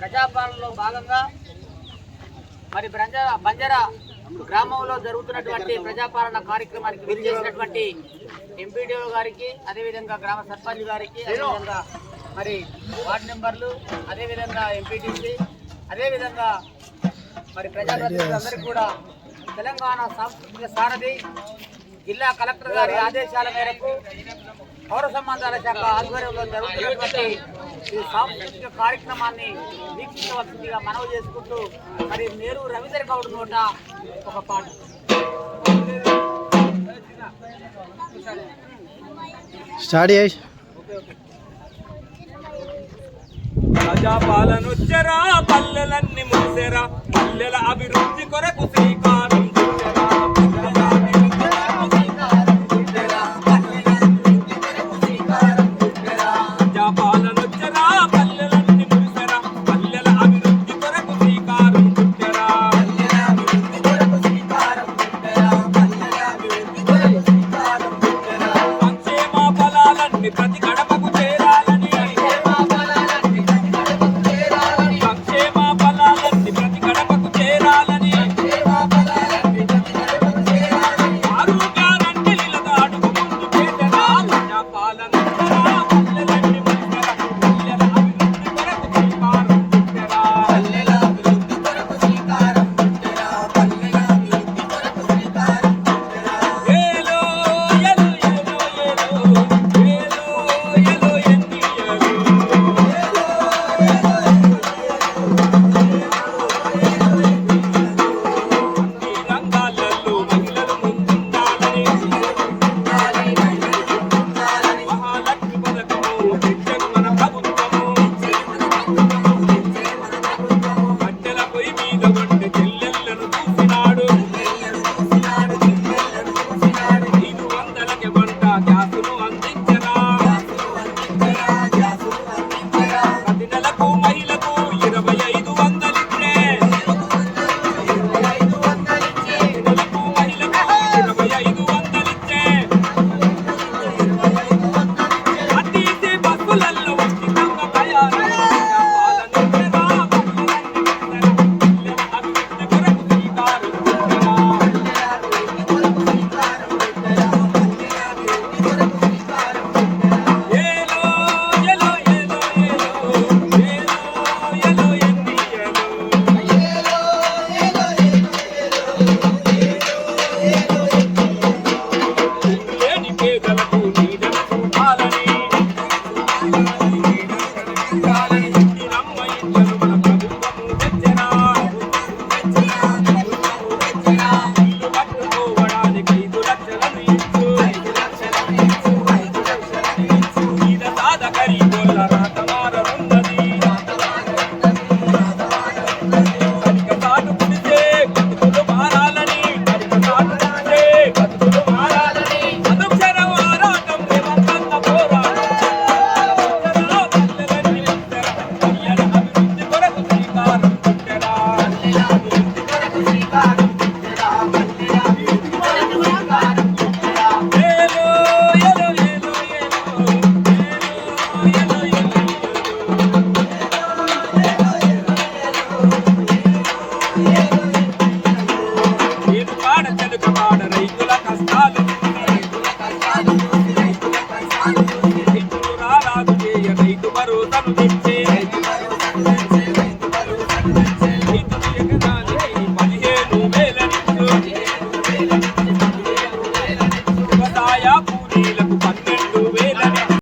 ప్రజాపాలనలో భాగంగా మరి ప్రజా బంజారా గ్రామంలో జరుగుతున్నటువంటి ప్రజాపాలన కార్యక్రమానికి విచ్చేసినటువంటి ఎంపీడీఓ గారికి అదేవిధంగా గ్రామ సర్పంచ్ గారికి అదేవిధంగా మరి వార్డు మెంబర్లు అదేవిధంగా ఎంపీటీసీ అదేవిధంగా మరి ప్రజాప్రతినిధులందరికీ కూడా తెలంగాణ సాంస్కృతిక సారథి జిల్లా కలెక్టర్ గారి ఆదేశాల మేరకు పౌర సంబంధాల శాఖ ఆధ్వర్యంలో జరుగుతున్నటువంటి ఈ సాంస్కృతిక కార్యక్రమాన్ని వీక్షించవలసిందిగా మనవి చేసుకుంటూ మరి నేరు రవీంద్ర గౌడ్ నోట ఒక పాట. స్టార్ట్ చేసి ప్రజాపాలనొచ్చరా పల్లెలన్నీ ముగిసెరా పల్లెల అభివృద్ధి కొరకు ఫలాలన్నీ ప్రతి గడపకు చేరాలని సంక్షేమ ఫలాలన్నీ ప్రతి గడపకు చేరాలని ఆరోగ్యాలన్నీ అడుగు ముందు